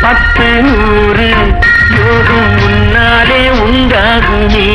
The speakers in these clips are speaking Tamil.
பத்து நூறு யோகம் முன்னாலே உண்டாகுமே.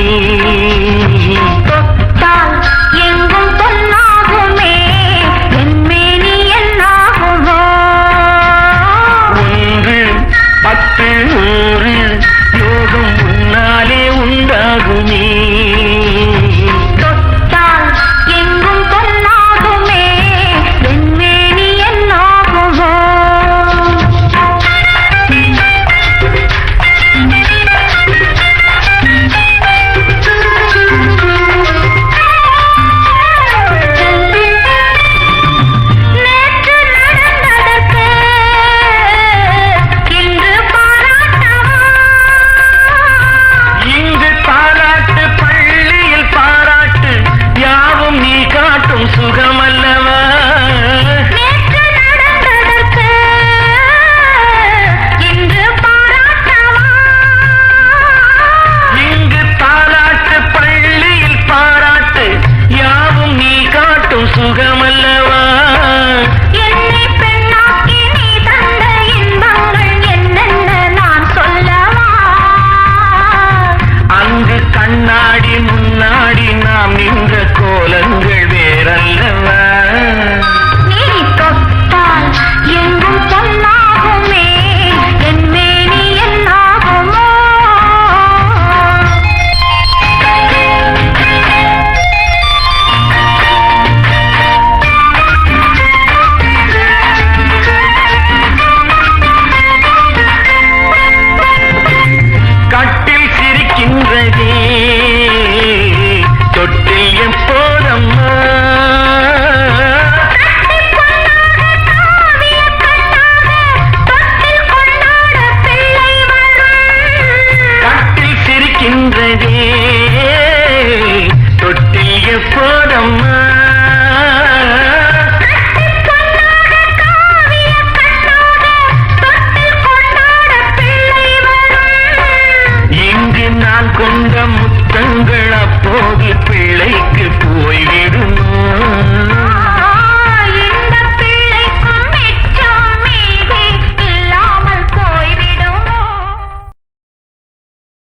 நான் கொண்ட முத்தங்கள் அப்போது பிள்ளைக்கு போய்விடுமா.